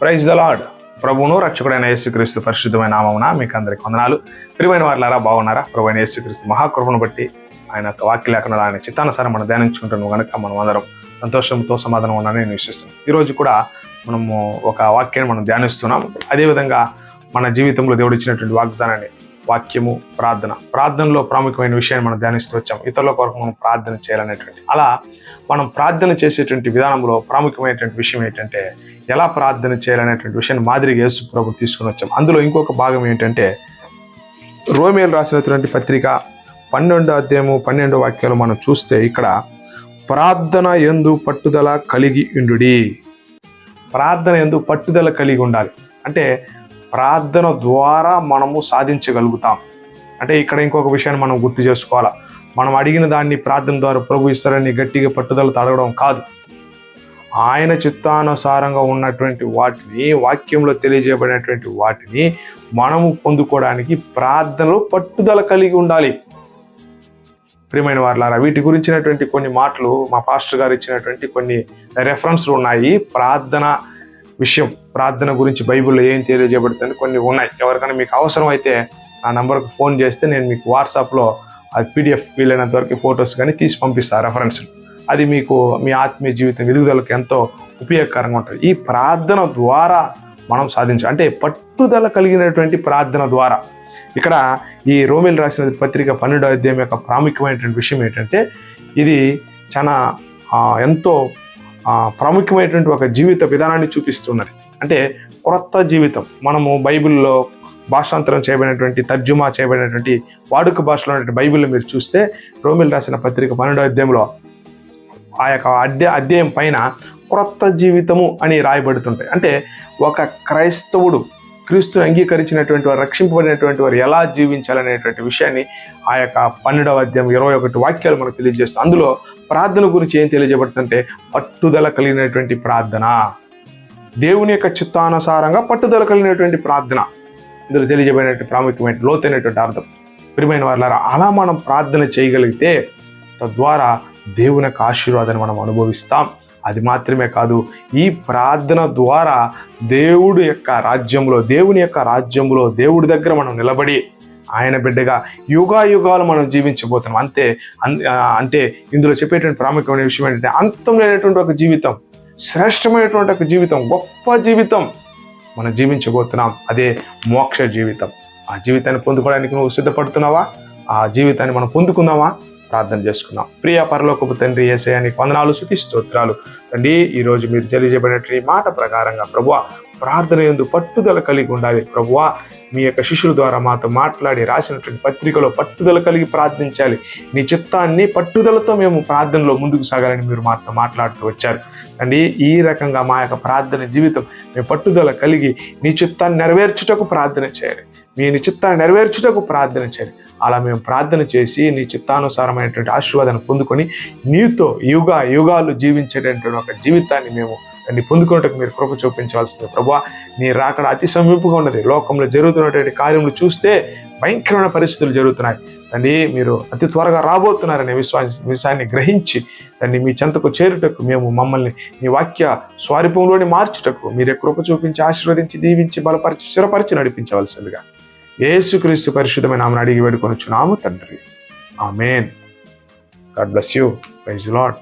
Praise the lord ప్రభువును రక్షకుడైన యేసుక్రీస్తు పరిశుద్ధమైన నామమున మీకు అందరికి వందనాలు. ప్రియమైన వారులారా బాగున్నారా? ప్రభు అయిన యేసుక్రీస్తు మహాకృపను బట్టి ఆయన యొక్క వాక్య లేకుండా ఆయన చిత్తానుసారం మనం ధ్యానించుకుంటున్నాం కనుక మనం అందరం సంతోషంతో సమాధానం ఉన్నానని నేను విశ్వస్తున్నాను ఈరోజు కూడా మనము ఒక వాక్యాన్ని మనం ధ్యానిస్తున్నాం. అదేవిధంగా మన జీవితంలో దేవుడు ఇచ్చినటువంటి వాగ్దానాన్ని వాక్యము ప్రార్థన ప్రార్థనలో ప్రాముఖ్యమైన విషయాన్ని మనం ధ్యానిస్తూ వచ్చాం ఇతరుల కొరకు మనం ప్రార్థన చేయాలనేటువంటి. అలా మనం ప్రార్థన చేసేటువంటి విధానంలో ప్రాముఖ్యమైనటువంటి విషయం ఏంటంటే ఎలా ప్రార్థన చేయాలనేటువంటి విషయాన్ని మాదిరిగా యేసు ప్రభు తీసుకుని వచ్చాం. అందులో ఇంకొక భాగం ఏంటంటే రోమేలు రాసినటువంటి పత్రిక పన్నెండో అధ్యాయము పన్నెండో వాక్యాలు మనం చూస్తే ఇక్కడ ప్రార్థన ఎందు పట్టుదల కలిగి ఉండుడి. ప్రార్థన ఎందు పట్టుదల కలిగి ఉండాలి. అంటే ప్రార్థన ద్వారా మనము సాధించగలుగుతాం. అంటే ఇక్కడ ఇంకొక విషయాన్ని మనం గుర్తు చేసుకోవాలా. మనం అడిగిన దాన్ని ప్రార్థన ద్వారా ప్రభు ఇస్తారని గట్టిగా పట్టుదలతో అడగడం కాదు. ఆయన చిత్తానుసారంగా ఉన్నటువంటి వాటిని వాక్యంలో తెలియజేయబడినటువంటి వాటిని మనము పొందుకోవడానికి ప్రార్థనలో పట్టుదల కలిగి ఉండాలి. ప్రియమైన వారులారా వీటి గురించినటువంటి కొన్ని మాటలు మా పాస్టర్ గారు ఇచ్చినటువంటి కొన్ని రెఫరెన్స్లు ఉన్నాయి. ప్రార్థన విషయం ప్రార్థన గురించి బైబిల్లో ఏం తెలియజేయబడుతుంది కొన్ని ఉన్నాయి. ఎవరికైనా మీకు అవసరం అయితే నా నంబర్కి ఫోన్ చేస్తే నేను మీకు వాట్సాప్లో అది పీడిఎఫ్ వీలైనంత వరకు ఫొటోస్ కానీ తీసి పంపిస్తాను రెఫరెన్స్ అది మీకు మీ ఆత్మీయ జీవితం ఎదుగుదలకు ఎంతో ఉపయోగకరంగా ఉంటుంది. ఈ ప్రార్థన ద్వారా మనం సాధించాలి అంటే పట్టుదల కలిగినటువంటి ప్రార్థన ద్వారా. ఇక్కడ ఈ రోమిల్ రాసిన పత్రిక పన్నెండో అధ్యాయం యొక్క ప్రాముఖ్యమైనటువంటి విషయం ఏంటంటే ఇది చాలా ఎంతో ప్రాముఖ్యమైనటువంటి ఒక జీవిత విధానాన్ని చూపిస్తున్నది. అంటే క్రొత్త జీవితం. మనము బైబిల్లో భాషాంతరం చేయబడినటువంటి తర్జుమా చేయబడినటువంటి వాడుక భాషలో ఉన్నటువంటి బైబిల్ మీరు చూస్తే రోమిల్ రాసిన పత్రిక పన్నెండో అధ్యాయంలో ఆ యొక్క అధ్యాయ అధ్యాయం పైన క్రొత్త జీవితము అని రాయబడుతుంటాయి. అంటే ఒక క్రైస్తవుడు క్రీస్తుని అంగీకరించినటువంటి వారు రక్షింపబడినటువంటి వారు ఎలా జీవించాలనేటువంటి విషయాన్ని ఆ యొక్క పన్నెండవ అధ్యాయం ఇరవై ఒకటి వాక్యాలు మనకు తెలియజేస్తాయి. అందులో ప్రార్థన గురించి ఏం తెలియజేయబడుతుందంటే పట్టుదల కలిగినటువంటి ప్రార్థన. దేవుని యొక్క చిత్తానుసారంగా పట్టుదల కలిగినటువంటి ప్రార్థన. ఇందులో తెలియజేయబడినటువంటి ప్రాముఖ్యమైన లోతైనటువంటి అర్థం. ప్రియమైన వాళ్ళారా అలా మనం ప్రార్థన చేయగలిగితే తద్వారా దేవుని యొక్క ఆశీర్వాదాన్ని మనం అనుభవిస్తాం. అది మాత్రమే కాదు ఈ ప్రార్థన ద్వారా దేవుడు యొక్క రాజ్యంలో దేవుని యొక్క రాజ్యంలో దేవుడి దగ్గర మనం నిలబడి ఆయన బిడ్డగా యుగా యుగాలు మనం జీవించబోతున్నాం. అంతే అన్- అంటే ఇందులో చెప్పేటువంటి ప్రాముఖ్యమైన విషయం ఏంటంటే అంతం లేనటువంటి ఒక జీవితం శ్రేష్టమైనటువంటి ఒక జీవితం గొప్ప జీవితం మనం జీవించబోతున్నాం. అదే మోక్ష జీవితం. ఆ జీవితాన్ని పొందుకోవడానికి నువ్వు సిద్ధపడుతున్నావా? ఆ జీవితాన్ని మనం పొందుకుందామా? ప్రార్థన చేసుకుందాం ప్రియ పరలోకపు తండ్రి ఏసయానికి వందనాలు శుతి స్తోత్రాలు. తండ్రి ఈరోజు మీరు తెలియజేయబడినటువంటి మాట ప్రకారంగా ప్రభు ప్రార్థన ఎందు పట్టుదల కలిగి ఉండాలి. ప్రభువ మీ యొక్క శిష్యుల ద్వారా మాతో మాట్లాడి రాసినటువంటి పత్రికలో పట్టుదల కలిగి ప్రార్థించాలి. నీ చిత్తాన్ని పట్టుదలతో మేము ప్రార్థనలో ముందుకు సాగాలని మీరు మాతో మాట్లాడుతూ వచ్చారు. అండి ఈ రకంగా మా యొక్క ప్రార్థన జీవితం మేము పట్టుదల కలిగి నీ చిత్తాన్ని నెరవేర్చుటకు ప్రార్థన చేయాలి మీ నీ చిత్తాన్ని నెరవేర్చుటకు ప్రార్థన చేయాలి అలా మేము ప్రార్థన చేసి నీ చిత్తానుసారమైనటువంటి ఆశీర్వాదాన్ని పొందుకొని నీతో యుగ యుగాలు జీవించేటటువంటి యొక్క జీవితాన్ని మేము దాన్ని పొందుకున్నట్టుకు మీరు కృప చూపించవలసింది ప్రభా నీ రాకడ అతి సమీపంగా ఉన్నది. లోకంలో జరుగుతున్నటువంటి కార్యములు చూస్తే భయంకరమైన పరిస్థితులు జరుగుతున్నాయి. దాన్ని మీరు అతి త్వరగా రాబోతున్నారనే విశ్వాస విషయాన్ని గ్రహించి దాన్ని మీ చెంతకు చేరుటకు మేము మమ్మల్ని మీ వాక్య స్వారూపంలోని మార్చుటకు మీరే కృప చూపించి ఆశీర్వదించి దీవించి బలపరిచి స్థిరపరిచి నడిపించవలసిందిగా ఏసుక్రీస్తు పరిశుద్ధమైన ఆమెను అడిగి వేడుకొనుచున్నాము తండ్రి. Amen. God bless you. Praise Lord